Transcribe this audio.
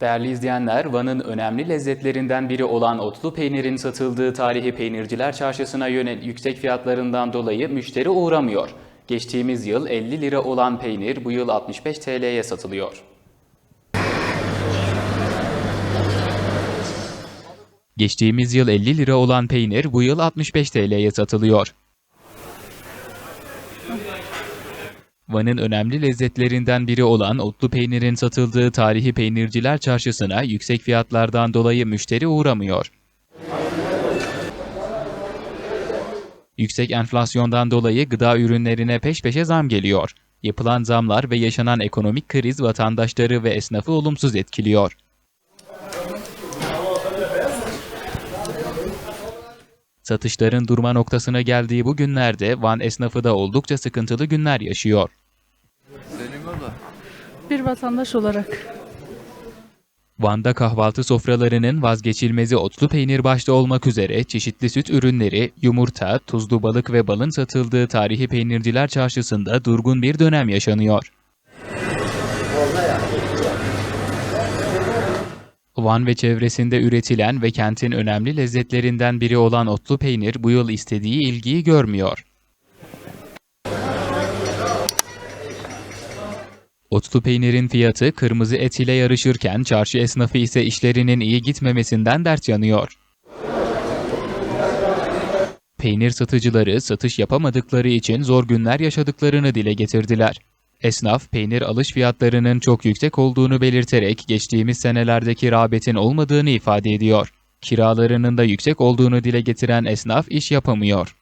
Değerli izleyenler, Van'ın önemli lezzetlerinden biri olan otlu peynirin satıldığı tarihi peynirciler çarşısına yönelik yüksek fiyatlarından dolayı müşteri uğramıyor. Geçtiğimiz yıl 50 lira olan peynir bu yıl 65 TL'ye satılıyor. Geçtiğimiz yıl 50 lira olan peynir bu yıl 65 TL'ye satılıyor. Van'ın önemli lezzetlerinden biri olan otlu peynirin satıldığı tarihi peynirciler çarşısına yüksek fiyatlardan dolayı müşteri uğramıyor. Yüksek enflasyondan dolayı gıda ürünlerine peş peşe zam geliyor. Yapılan zamlar ve yaşanan ekonomik kriz vatandaşları ve esnafı olumsuz etkiliyor. Satışların durma noktasına geldiği bu günlerde Van esnafı da oldukça sıkıntılı günler yaşıyor. Bir vatandaş olarak Van'da kahvaltı sofralarının vazgeçilmezi otlu peynir başta olmak üzere çeşitli süt ürünleri, yumurta, tuzlu balık ve balın satıldığı tarihi peynirciler çarşısında durgun bir dönem yaşanıyor. Van ve çevresinde üretilen ve kentin önemli lezzetlerinden biri olan otlu peynir bu yıl istediği ilgiyi görmüyor. Otlu peynirin fiyatı kırmızı et ile yarışırken çarşı esnafı ise işlerinin iyi gitmemesinden dert yanıyor. Peynir satıcıları satış yapamadıkları için zor günler yaşadıklarını dile getirdiler. Esnaf, peynir alış fiyatlarının çok yüksek olduğunu belirterek geçtiğimiz senelerdeki rağbetin olmadığını ifade ediyor. Kiralarının da yüksek olduğunu dile getiren esnaf iş yapamıyor.